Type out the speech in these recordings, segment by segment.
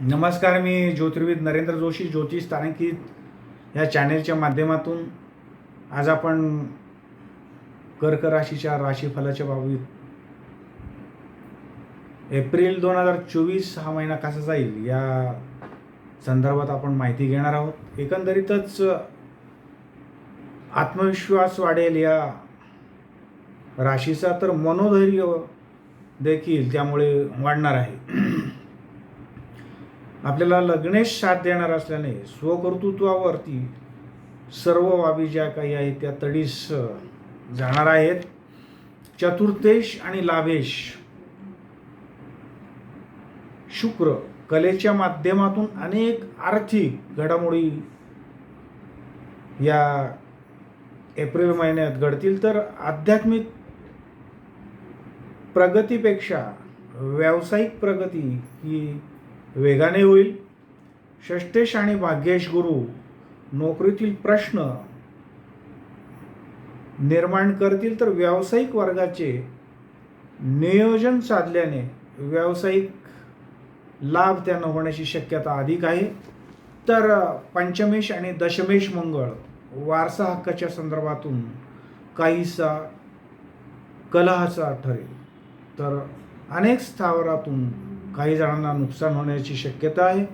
नमस्कार मी ज्योतिर्विद नरेंद्र जोशी ज्योतिष तारांकित या चॅनेलच्या माध्यमातून आज आपण कर्क राशीच्या राशीफलाच्या बाबतीत एप्रिल दोन हजार चोवीस हा महिना कसा जाईल या संदर्भात आपण माहिती घेणार आहोत. एकंदरीतच आत्मविश्वास वाढेल या राशीचा तर मनोधैर्य देखील त्यामुळे वाढणार आहे. आपल्याला लग्नेश साथ देणार असल्याने स्वकर्तृत्वावरती सर्व बाबी ज्या काही आहेत त्या तडीस जाणार आहेत. चतुर्थेश आणि लाभेश. शुक्र कलेच्या माध्यमातून अनेक आर्थिक घडामोडी या एप्रिल महिन्यात घडतील. तर आध्यात्मिक प्रगतीपेक्षा व्यावसायिक प्रगती ही वेगाने होईल. षष्टेश आणि भाग्येश गुरु नोकरीतील प्रश्न निर्माण करतील तर व्यावसायिक वर्गाचे नियोजन साधल्याने व्यावसायिक लाभ त्यांना होण्याची शक्यता अधिक आहे. तर पंचमेश आणि दशमेश मंगळ वारसा हक्काच्या संदर्भातून काहीसा कलहाचा ठरेल. तर अनेक स्थावरातून काही जणांना नुकसान होण्याची शक्यता आहे.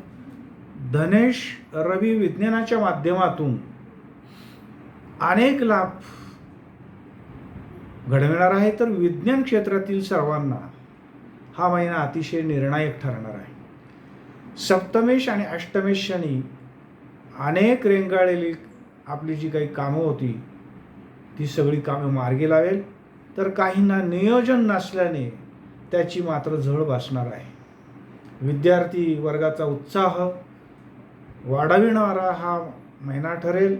धनेश रवी विज्ञानाच्या माध्यमातून अनेक लाभ घडविणार आहे तर विज्ञान क्षेत्रातील सर्वांना हा महिना अतिशय निर्णायक ठरणार आहे. सप्तमेश आणि अष्टमेश शनी अनेक रेंगाळलेली आपली जी काही कामं होती ती सगळी कामं मार्गी लावेल. तर काहींना नियोजन नसल्याने त्याची मात्र झळ भासणार आहे. विद्यार्थी वर्गाचा उत्साह वाढविणारा हा महिना ठरेल.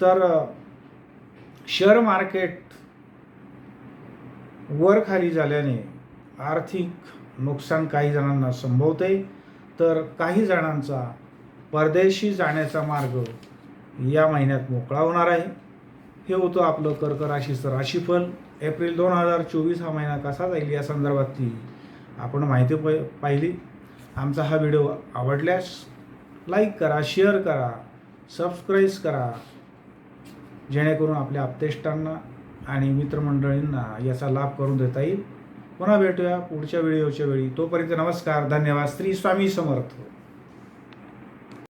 तर शेअर मार्केट वर खाली झाल्याने आर्थिक नुकसान काही जणांना संभवते तर काही जणांचा परदेशी जाण्याचा मार्ग या महिन्यात मोकळा होणार आहे. हे होतं आपलं कर्क राशीचं राशीफल. एप्रिल दोन हजार चोवीस हा महिना कसा जाईल या संदर्भातली आपण माहिती प पाहिली. आमचा हा व्हिडिओ आवडल्यास लाईक करा शेअर करा सबस्क्राईब करा. जेणेकरून आपल्या आपतेष्टांना आणि मित्रमंडळींना याचा लाभ करून देता येईल. पुन्हा भेटूया पुढच्या व्हिडिओच्या वेळी. तोपर्यंत नमस्कार धन्यवाद. श्री स्वामी समर्थ.